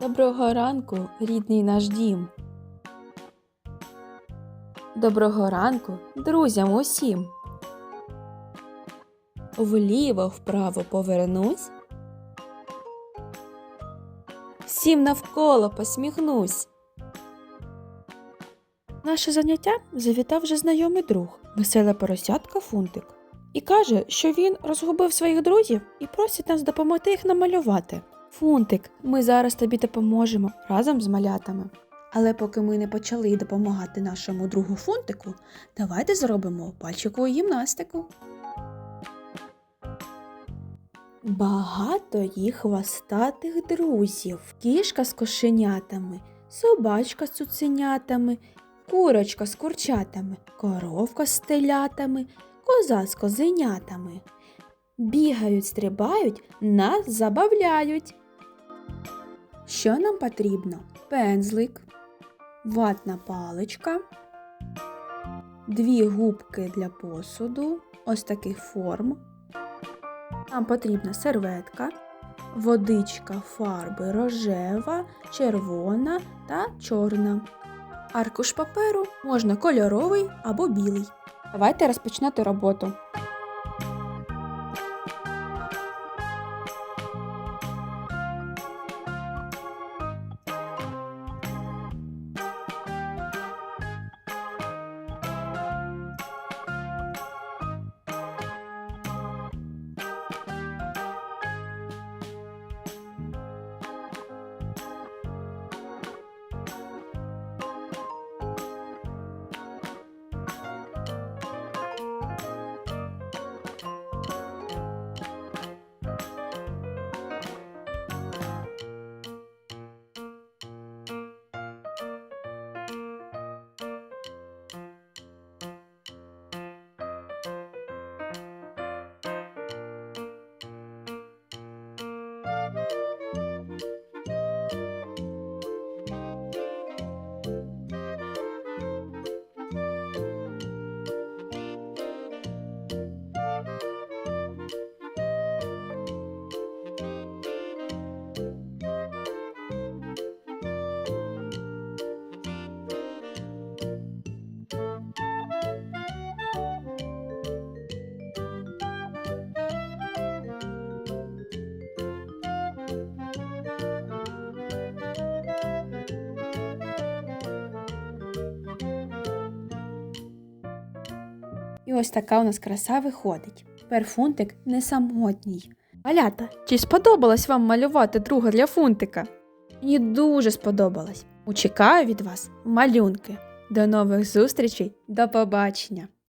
Доброго ранку, рідний наш дім. Доброго ранку, друзям усім. Вліво вправо повернусь. Всім навколо посміхнусь. Наше заняття завітав вже знайомий друг, веселе поросятка Фунтик. І каже, що він розгубив своїх друзів і просить нас допомогти їх намалювати. Фунтик, ми зараз тобі допоможемо разом з малятами. Але поки ми не почали допомагати нашому другу Фунтику, давайте зробимо пальчикову гімнастику. Багато їх хвостатих друзів, кішка з кошенятами, собачка з цуценятами, курочка з курчатами, коровка з телятами, коза з козенятами. Бігають, стрибають, нас забавляють. Що нам потрібно? Пензлик, ватна паличка, дві губки для посуду, ось таких форм. Нам потрібна серветка, водичка фарби рожева, червона та чорна. Аркуш паперу можна кольоровий або білий. Давайте розпочинати роботу. І ось така у нас краса виходить. Тепер фунтик не самотній. Малята, чи сподобалось вам малювати друга для фунтика? Мені дуже сподобалось. Учекаю від вас малюнки. До нових зустрічей, до побачення!